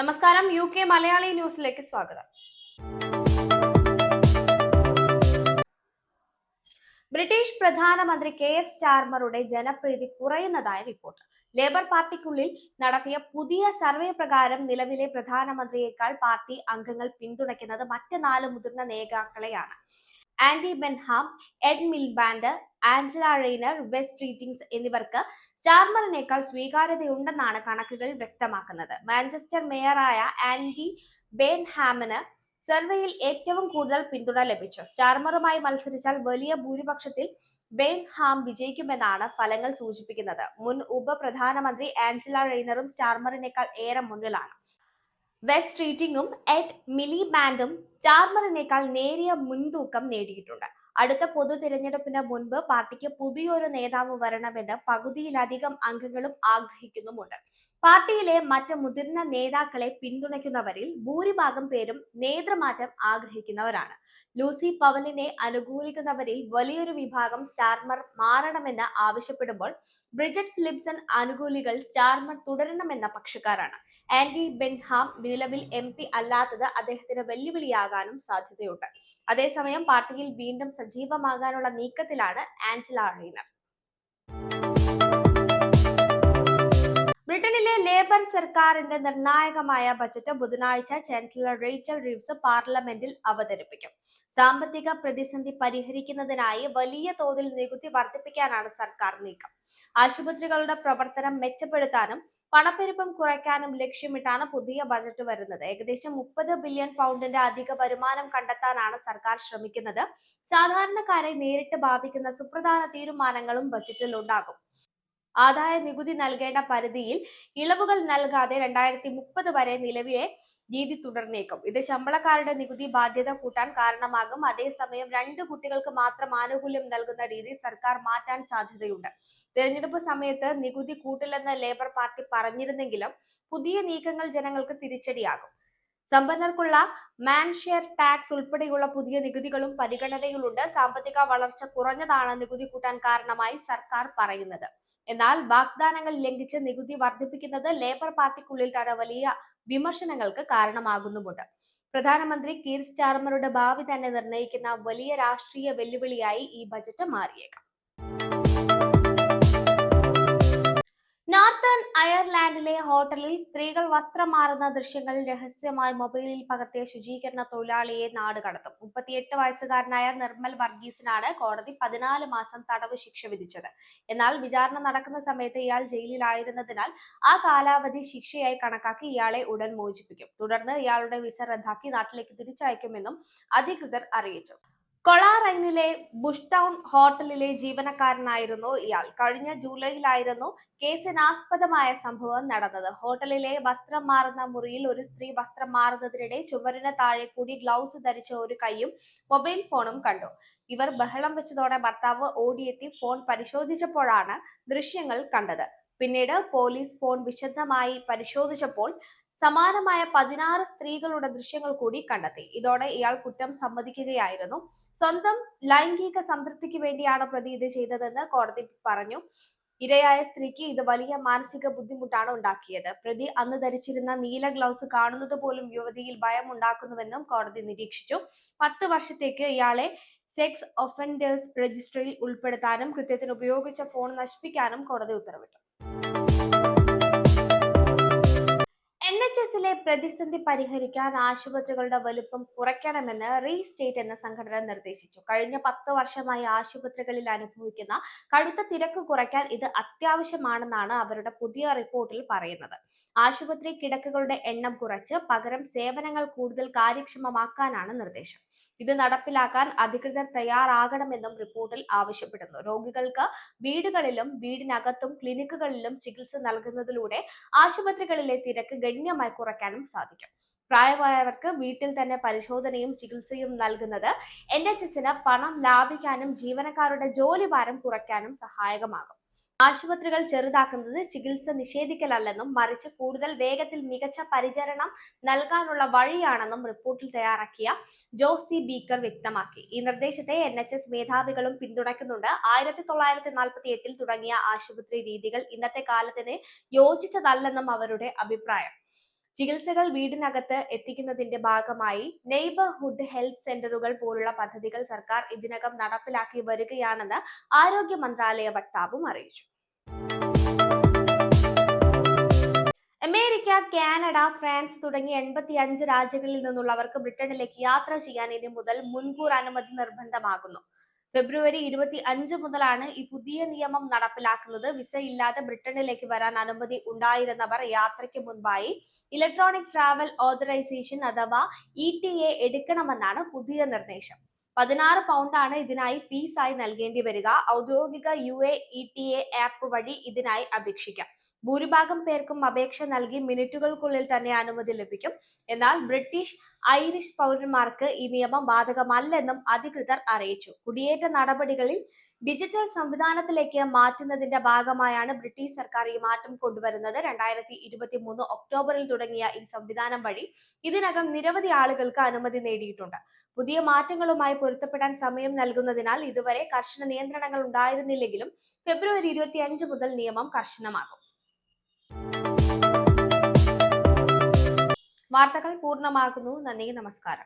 നമസ്കാരം U K Malayali ന്യൂസിലേക്ക് സ്വാഗതം. ബ്രിട്ടീഷ് പ്രധാനമന്ത്രി കെ എസ് സ്റ്റാർമറുടെ ജനപ്രീതി കുറയുന്നതായ റിപ്പോർട്ട്. ലേബർ പാർട്ടിക്കുള്ളിൽ നടത്തിയ പുതിയ സർവേ പ്രകാരം നിലവിലെ പ്രധാനമന്ത്രിയേക്കാൾ പാർട്ടി അംഗങ്ങൾ പിന്തുണയ്ക്കുന്നത് മറ്റ് നാല് മുതിർന്ന നേതാക്കളെയാണ്. Andy Burnham Ed Miliband Angela Rayner Wes Streeting എന്നിവർക്ക് സ്റ്റാർമറിനേക്കാൾ സ്വീകാര്യതയുണ്ടെന്നാണ് കണക്കുകൾ വ്യക്തമാക്കുന്നത്. മാഞ്ചസ്റ്റർ മേയറായ ആൻഡി ബെൻഹാമിന് സർവേയിൽ ഏറ്റവും കൂടുതൽ പിന്തുണ ലഭിച്ചു. സ്റ്റാർമറുമായി മത്സരിച്ചാൽ വലിയ ഭൂരിപക്ഷത്തിൽ ബെൻഹാം വിജയിക്കുമെന്നാണ് ഫലങ്ങൾ സൂചിപ്പിക്കുന്നത്. മുൻ ഉപപ്രധാനമന്ത്രി ആഞ്ചല റെയ്നറും സ്റ്റാർമറിനേക്കാൾ ഏറെ മുന്നിലാണ്. വെസ്റ്റ് റീറ്റിംഗും എഡ് മിലിബാൻഡും സ്റ്റാർമറിനേക്കാൾ നേരിയ മുൻതൂക്കം നേടിയിട്ടുണ്ട്. അടുത്ത പൊതു തിരഞ്ഞെടുപ്പിന് മുൻപ് പാർട്ടിക്ക് പുതിയൊരു നേതാവ് വരണമെന്ന് പകുതിയിലധികം അംഗങ്ങളും ആഗ്രഹിക്കുന്നുമുണ്ട്. പാർട്ടിയിലെ മറ്റ് മുതിർന്ന നേതാക്കളെ പിന്തുണയ്ക്കുന്നവരിൽ ഭൂരിഭാഗം പേരും നേതൃമാറ്റം ആഗ്രഹിക്കുന്നവരാണ്. ലൂസി പവലിനെ അനുകൂലിക്കുന്നവരിൽ വലിയൊരു വിഭാഗം സ്റ്റാർമർ മാറണമെന്ന് ആവശ്യപ്പെടുമ്പോൾ ബ്രിജറ്റ് ഫിലിപ്സൺ അനുകൂലികൾ സ്റ്റാർമർ തുടരണമെന്ന പക്ഷക്കാരാണ്. ആന്റി ബെൻഹാം നിലവിൽ എം പി അല്ലാത്തത് അദ്ദേഹത്തിന് വെല്ലുവിളിയാകാനും സാധ്യതയുണ്ട്. അതേസമയം പാർട്ടിയിൽ വീണ്ടും സജീവമാകാനുള്ള നീക്കത്തിലാണ് ആഞ്ചല റീനർ ബ്രിട്ടനിലെ ലേബർ സർക്കാരിന്റെ നിർണായകമായ ബജറ്റ് ബുധനാഴ്ച ചാൻസലർ റേച്ചൽ റീവ്സ് പാർലമെന്റിൽ അവതരിപ്പിക്കും. സാമ്പത്തിക പ്രതിസന്ധി പരിഹരിക്കുന്നതിനായി വലിയ തോതിൽ നികുതി വർദ്ധിപ്പിക്കാനാണ് സർക്കാർ നീക്കം. ആശുപത്രികളുടെ പ്രവർത്തനം മെച്ചപ്പെടുത്താനും പണപ്പെരുപ്പം കുറയ്ക്കാനും ലക്ഷ്യമിട്ടാണ് പുതിയ ബജറ്റ് വരുന്നത്. ഏകദേശം മുപ്പത് ബില്യൺ പൗണ്ടിന്റെ അധിക വരുമാനം കണ്ടെത്താനാണ് സർക്കാർ ശ്രമിക്കുന്നത്. സാധാരണക്കാരെ നേരിട്ട് ബാധിക്കുന്ന സുപ്രധാന തീരുമാനങ്ങളും ബജറ്റിൽ ഉണ്ടാകും ആദായ നികുതി നൽകേണ്ട പരിധിയിൽ ഇളവുകൾ നൽകാതെ രണ്ടായിരത്തി മുപ്പത് വരെ നിലവിലെ രീതി തുടർന്നേക്കും. ഇത് ശമ്പളക്കാരുടെ നികുതി ബാധ്യത കൂട്ടാൻ കാരണമാകും. അതേസമയം രണ്ട് കുട്ടികൾക്ക് മാത്രം ആനുകൂല്യം നൽകുന്ന രീതി സർക്കാർ മാറ്റാൻ സാധ്യതയുണ്ട്. തെരഞ്ഞെടുപ്പ് സമയത്ത് നികുതി കൂട്ടില്ലെന്ന് ലേബർ പാർട്ടി പറഞ്ഞിരുന്നെങ്കിലും പുതിയ നീക്കങ്ങൾ ജനങ്ങൾക്ക് തിരിച്ചടിയാകും. സമ്പന്നർക്കുള്ള മാൻ ഷെയർ ടാക്സ് ഉൾപ്പെടെയുള്ള പുതിയ നികുതികളും പരിഗണനയിലുണ്ട്. സാമ്പത്തിക വളർച്ച കുറഞ്ഞതാണ് നികുതി കൂട്ടാൻ കാരണമായി സർക്കാർ പറയുന്നത്. എന്നാൽ വാഗ്ദാനങ്ങൾ ലംഘിച്ച് നികുതി വർദ്ധിപ്പിക്കുന്നത് ലേബർ പാർട്ടിക്കുള്ളിൽ തന്നെ വലിയ വിമർശനങ്ങൾക്ക് കാരണമാകുന്നുമുണ്ട്. പ്രധാനമന്ത്രി കീർ സ്റ്റാർമറുടെ ഭാവി തന്നെ നിർണയിക്കുന്ന വലിയ രാഷ്ട്രീയ വെല്ലുവിളിയായി ഈ ബജറ്റ് മാറിയേക്കാം. നോർത്തേൺ അയർലാൻഡിലെ ഹോട്ടലിൽ സ്ത്രീകൾ വസ്ത്രം മാറുന്ന ദൃശ്യങ്ങൾ രഹസ്യമായി മൊബൈലിൽ പകർത്തിയ ശുചീകരണ തൊഴിലാളിയെ നാട് കടത്തും. മുപ്പത്തിയെട്ട് വയസ്സുകാരനായ നിർമ്മൽ വർഗീസിനാണ് കോടതി പതിനാല് മാസം തടവ് ശിക്ഷ വിധിച്ചത്. എന്നാൽ വിചാരണ നടക്കുന്ന സമയത്ത് ഇയാൾ ജയിലിലായിരുന്നതിനാൽ ആ കാലാവധി ശിക്ഷയായി കണക്കാക്കി ഇയാളെ ഉടൻ മോചിപ്പിക്കും. തുടർന്ന് ഇയാളുടെ വിസ റദ്ദാക്കി നാട്ടിലേക്ക് തിരിച്ചയക്കുമെന്നും അധികൃതർ അറിയിച്ചു. കൊളാറൈനിലെ ബുഷ് ടൗൺ ഹോട്ടലിലെ ജീവനക്കാരനായിരുന്നു ഇയാൾ. കഴിഞ്ഞ ജൂലൈയിലായിരുന്നു കേസിനാസ്പദമായ സംഭവം നടന്നത്. ഹോട്ടലിലെ വസ്ത്രം മാറുന്ന മുറിയിൽ ഒരു സ്ത്രീ വസ്ത്രം മാറുന്നതിനിടെ ചുമരിന് താഴെ കൂടി ഗ്ലൗസ് ധരിച്ച ഒരു കൈയും മൊബൈൽ ഫോണും കണ്ടു. ഇവർ ബഹളം വെച്ചതോടെ ഭർത്താവ് ഓടിയെത്തി ഫോൺ പരിശോധിച്ചപ്പോഴാണ് ദൃശ്യങ്ങൾ കണ്ടത്. പിന്നീട് പോലീസ് ഫോൺ വിശദമായി പരിശോധിച്ചപ്പോൾ സമാനമായ പതിനാറ് സ്ത്രീകളുടെ ദൃശ്യങ്ങൾ കൂടി കണ്ടെത്തി. ഇതോടെ ഇയാൾ കുറ്റം സമ്മതിക്കുകയായിരുന്നു. സ്വന്തം ലൈംഗിക സംതൃപ്തിക്ക് വേണ്ടിയാണ് പ്രതി ഇത് ചെയ്തതെന്ന് കോടതി പറഞ്ഞു. ഇരയായ സ്ത്രീക്ക് ഇത് വലിയ മാനസിക ബുദ്ധിമുട്ടാണ് ഉണ്ടാക്കിയത്. പ്രതി അന്ന് ധരിച്ചിരുന്ന നീല ഗ്ലൗസ് കാണുന്നത് പോലും യുവതിയിൽ ഭയം ഉണ്ടാക്കുന്നുവെന്നും കോടതി നിരീക്ഷിച്ചു. പത്ത് വർഷത്തേക്ക് ഇയാളെ സെക്സ് ഒഫൻഡേഴ്സ് രജിസ്റ്ററിൽ ഉൾപ്പെടുത്താനും കൃത്യത്തിന് ഉപയോഗിച്ച ഫോൺ നശിപ്പിക്കാനും കോടതി ഉത്തരവിട്ടു. എച്ച് എസിലെ പ്രതിസന്ധി പരിഹരിക്കാൻ ആശുപത്രികളുടെ വലുപ്പം കുറയ്ക്കണമെന്ന് റീസ്റ്റേറ്റ് എന്ന സംഘടന നിർദ്ദേശിച്ചു. കഴിഞ്ഞ പത്ത് വർഷമായി ആശുപത്രികളിൽ അനുഭവിക്കുന്ന കടുത്ത തിരക്ക് കുറയ്ക്കാൻ ഇത് അത്യാവശ്യമാണെന്നാണ് അവരുടെ പുതിയ റിപ്പോർട്ടിൽ പറയുന്നത്. ആശുപത്രി കിടക്കുകളുടെ എണ്ണം കുറച്ച് പകരം സേവനങ്ങൾ കൂടുതൽ കാര്യക്ഷമമാക്കാനാണ് നിർദ്ദേശം. ഇത് നടപ്പിലാക്കാൻ അധികൃതർ തയ്യാറാകണമെന്നും റിപ്പോർട്ടിൽ ആവശ്യപ്പെടുന്നു. രോഗികൾക്ക് വീടുകളിലും വീടിനകത്തും ക്ലിനിക്കുകളിലും ചികിത്സ നൽകുന്നതിലൂടെ ആശുപത്രികളിലെ തിരക്ക് ഗണ്യമായി കുറയ്ക്കാനും സാധിക്കും. പ്രായമായവർക്ക് വീട്ടിൽ തന്നെ പരിശോധനയും ചികിത്സയും നൽകുന്നത് എൻ എച്ച് എസിന് പണം ലാഭിക്കാനും ജീവനക്കാരുടെ ജോലിഭാരം കുറയ്ക്കാനും സഹായകമാകും. ആശുപത്രികൾ ചെറുതാക്കുന്നത് ചികിത്സ നിഷേധിക്കലല്ലെന്നും മറിച്ച് കൂടുതൽ വേഗത്തിൽ മികച്ച പരിചരണം നൽകാനുള്ള വഴിയാണെന്നും റിപ്പോർട്ടിൽ തയ്യാറാക്കിയ ജോസി ബീക്കർ വ്യക്തമാക്കി. ഈ നിർദ്ദേശത്തെ എൻ എച്ച് എസ് മേധാവികളും പിന്തുണയ്ക്കുന്നുണ്ട്. ആയിരത്തി തൊള്ളായിരത്തി നാൽപ്പത്തി എട്ടിൽ തുടങ്ങിയ ആശുപത്രി രീതികൾ ഇന്നത്തെ കാലത്തിന് യോജിച്ചതല്ലെന്നും അവരുടെ അഭിപ്രായം. ചികിത്സകൾ വീടിനകത്ത് എത്തിക്കുന്നതിന്റെ ഭാഗമായി നെയ്ബർഹുഡ് ഹെൽത്ത് സെന്ററുകൾ പോലുള്ള പദ്ധതികൾ സർക്കാർ ഇതിനകം നടപ്പിലാക്കി വരികയാണെന്ന് ആരോഗ്യ മന്ത്രാലയ വക്താവും അറിയിച്ചു. അമേരിക്ക കാനഡ ഫ്രാൻസ് തുടങ്ങിയ എൺപത്തി അഞ്ച് രാജ്യങ്ങളിൽ നിന്നുള്ളവർക്ക് ബ്രിട്ടനിലേക്ക് യാത്ര ചെയ്യാൻ ഇനി മുതൽ മുൻകൂർ അനുമതി നിർബന്ധമാകുന്നു. ഫെബ്രുവരി ഇരുപത്തി അഞ്ച് മുതലാണ് ഈ പുതിയ നിയമം നടപ്പിലാക്കുന്നത്. വിസ ഇല്ലാതെ ബ്രിട്ടനിലേക്ക് വരാൻ അനുമതി ഉണ്ടായിരുന്നവർ യാത്രയ്ക്ക് മുൻപായി ഇലക്ട്രോണിക് ട്രാവൽ ഓതറൈസേഷൻ അഥവാ ഇ ടി എ എടുക്കണമെന്നാണ് പുതിയ നിർദ്ദേശം. പതിനാറ് പൗണ്ടാണ് ഇതിനായി ഫീസായി നൽകേണ്ടി വരിക. ഔദ്യോഗിക U A E T A app വഴി ഇതിനായി അപേക്ഷിക്കാം. ഭൂരിഭാഗം പേർക്കും അപേക്ഷ നൽകി മിനിറ്റുകൾക്കുള്ളിൽ തന്നെ അനുമതി ലഭിക്കും. എന്നാൽ ബ്രിട്ടീഷ് ഐറിഷ് പൗരന്മാർക്ക് ഈ നിയമം ബാധകമല്ലെന്നും അധികൃതർ അറിയിച്ചു. കുടിയേറ്റ നടപടികളിൽ ഡിജിറ്റൽ സംവിധാനത്തിലേക്ക് മാറ്റുന്നതിന്റെ ഭാഗമായാണ് ബ്രിട്ടീഷ് സർക്കാർ ഈ മാറ്റം കൊണ്ടുവരുന്നത്. രണ്ടായിരത്തി ഇരുപത്തി മൂന്ന് ഒക്ടോബറിൽ തുടങ്ങിയ ഈ സംവിധാനം വഴി ഇതിനകം നിരവധി ആളുകൾക്ക് അനുമതി നേടിയിട്ടുണ്ട്. പുതിയ മാറ്റങ്ങളുമായി പൊരുത്തപ്പെടാൻ സമയം നൽകുന്നതിനാൽ ഇതുവരെ കർശന നിയന്ത്രണങ്ങൾ ഉണ്ടായിരുന്നില്ലെങ്കിലും ഫെബ്രുവരി ഇരുപത്തി അഞ്ച് മുതൽ നിയമം കർശനമാകും. ವಾರ್ತೆಗಳು ಪೂರ್ಣ ನನಿಗೆ ನಮಸ್ಕಾರ